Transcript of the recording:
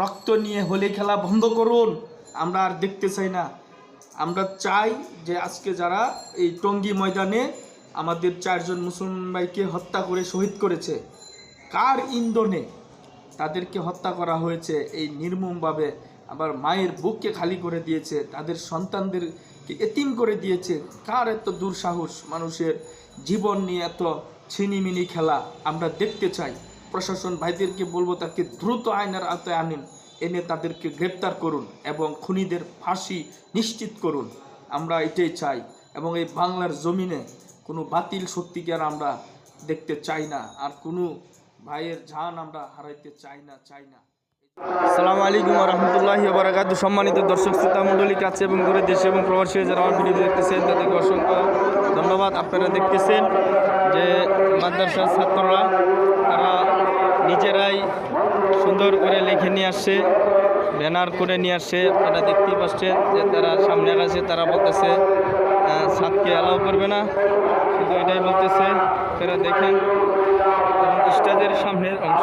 রক্ত নিয়ে হোলি খেলা বন্ধ করুন। আমরা আর দেখতে চাই না। আমরা চাই যে আজকে যারা এই টঙ্গী ময়দানে আমাদের চারজন মুসলমান ভাইকে হত্যা করে শহীদ করেছে, কার ইন্ধনে তাদেরকে হত্যা করা হয়েছে এই নির্মমভাবে আবার মায়ের বুককে খালি করে দিয়েছে, তাদের সন্তানদেরকে এতিম করে দিয়েছে, কার এত দুঃসাহস মানুষের জীবন নিয়ে এত ছিনিমিনি খেলা আমরা দেখতে চাই। প্রশাসন ভাইদেরকে বলব তাকে দ্রুত আইনের আওতায় আনেন। এনে তাদেরকে গ্রেপ্তার করুন এবং খুনিদের ফাঁসি নিশ্চিত করুন। আমরা এটাই চাই এবং এই বাংলার জমিনে কোনো বাতিল শক্তিকে আর আমরা দেখতে চাই না, আর কোনো ভাইয়ের জান আমরা হারাইতে চাই না চাই না। আসসালামু আলাইকুম রহমতুল্লাহি বারাকাতু সম্মানিত দর্শক, শ্রোতা মণ্ডলী, কাছে এবং দূরে দেশে এবং প্রবাসী যারা আমার ভিডিও দেখতেছেন, তাদেরকে অসংখ্য ধন্যবাদ। আপনারা দেখতেছেন যে মাদ্রাসার ছাত্ররা, তারা নিজেরাই সুন্দর করে লিখে নিয়ে আসছে, ব্যানার করে নিয়ে আসছে, আপনারা দেখতেই পাচ্ছেন যে তারা সামনে আছে তারা বলতেছে ছাদকে অ্যালাউ করবে না, শুধু এটাই বলতেছে, তারা দেখেন, এবং স্টেজের সামনের অংশ।